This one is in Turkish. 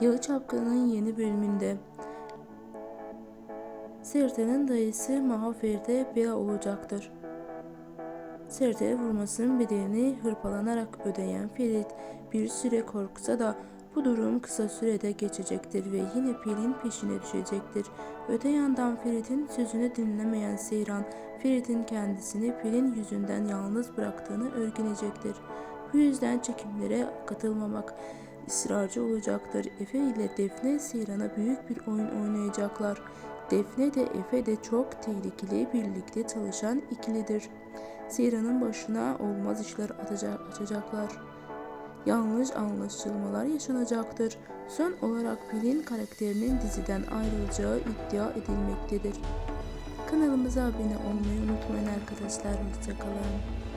Yağı Çapkın'ın yeni bölümünde Serdar'ın dayısı Mahfer'de bela olacaktır. Serdar'ı vurmasının bedelini hırpalanarak ödeyen Ferit bir süre korksa da bu durum kısa sürede geçecektir ve yine Pelin peşine düşecektir. Öte yandan Ferit'in sözünü dinlemeyen Seyran, Ferit'in kendisini Pelin yüzünden yalnız bıraktığını öğrenecektir. Bu yüzden çekimlere katılmamak ısrarcı olacaktır. Efe ile Defne Seyran'a büyük bir oyun oynayacaklar. Defne de Efe de çok tehlikeli birlikte çalışan ikilidir. Seyran'ın başına olmaz işler atacak, açacaklar. Yanlış anlaşılmalar yaşanacaktır. Son olarak Pelin karakterinin diziden ayrılacağı iddia edilmektedir. Kanalımıza abone olmayı unutmayın arkadaşlar. Hoşçakalın.